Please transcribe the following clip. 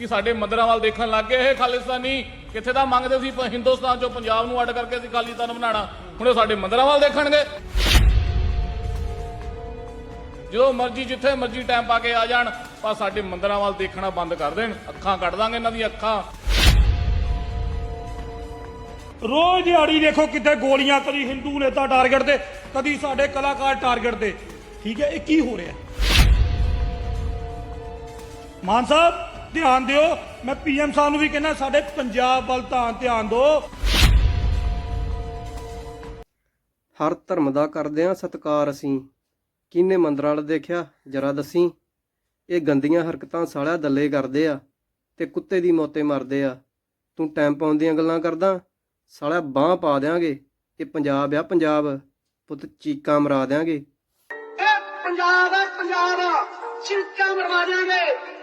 ਕਿ ਸਾਡੇ ਮੰਦਰਾਂ ਵੱਲ ਦੇਖਣ ਲੱਗ ਗਏ ਇਹ ਖਾਲਿਸਤਾਨੀ, ਕਿੱਥੇ ਦਾ ਮੰਗਦੇ ਸੀ ਹਿੰਦੁਸਤਾਨ ਚੋਂ ਪੰਜਾਬ ਨੂੰ ਅੱਡ ਕਰਕੇ ਅਸੀਂ ਖਾਲਿਸਤਾਨ ਬਣਾਉਣਾ। ਹੁਣ ਇਹ ਸਾਡੇ ਮੰਦਰਾਂ ਵੱਲ ਦੇਖਣਗੇ। ਜੋ ਮਰਜ਼ੀ, ਜਿੱਥੇ ਮਰਜ਼ੀ ਟਾਈਮ ਪਾ ਕੇ ਆ ਜਾਣ, ਪਰ ਸਾਡੇ ਮੰਦਰਾਂ ਵੱਲ ਦੇਖਣਾ ਬੰਦ ਕਰ ਦੇਣ। ਅੱਖਾਂ ਕੱਢ ਦਾਂਗੇ ਇਹਨਾਂ ਦੀਆਂ ਅੱਖਾਂ। ਰੋਜ਼ ਦਿਹਾੜੀ ਦੇਖੋ ਕਿੱਥੇ ਗੋਲੀਆਂ, ਕਦੀ ਹਿੰਦੂ ਨੇਤਾ ਟਾਰਗੇਟ ਤੇ, ਕਦੀ ਸਾਡੇ ਕਲਾਕਾਰ ਟਾਰਗੇਟ ਤੇ। ਠੀਕ ਹੈ, ਇਹ ਕੀ ਹੋ ਰਿਹਾ? ਮਾਨ ਸਾਹਿਬ ਧਿਆਨ ਦਿਓ ਮੈਂ ਪੀਐਮ ਸਾਹਿਬ ਨੂੰ ਵੀ ਕਹਿੰਦਾ ਸਾਡੇ ਪੰਜਾਬ ਵੱਲ ਤਾਂ ਧਿਆਨ ਦਿਓ। ਹਰ ਧਰਮ ਦਾ ਕਰਦੇ ਆ ਸਤਕਾਰ ਅਸੀਂ। ਕਿਹਨੇ ਮੰਦਰਾਂ ਵਾਲ ਦੇਖਿਆ? ਜਰਾ ਦੱਸੀ। ਇਹ ਗੰਦੀਆਂ ਹਰਕਤਾਂ ਸਾਲਿਆ ਦੱਲੇ ਕਰਦੇ ਆ ਤੇ ਕੁੱਤੇ ਦੀ ਮੋਤੇ ਮਰਦੇ ਆ। ਤੂੰ ਟਾਈਮ ਪਾਉਣ ਦੀਆਂ ਗੱਲਾਂ ਕਰਦਾ ਸਾਲਿਆ ਬਾਹ ਪਾ ਦਿਆਂਗੇ ਇਹ ਪੰਜਾਬ ਆ ਪੰਜਾਬ ਪੁੱਤ ਚੀਕਾਂ ਮਰਾ ਦਿਆਂਗੇ। ਇਹ ਪੰਜਾਬ ਹੈ ਪੰਜਾਬ ਥੱਲੇ ਅੱਗ ਮਚਾ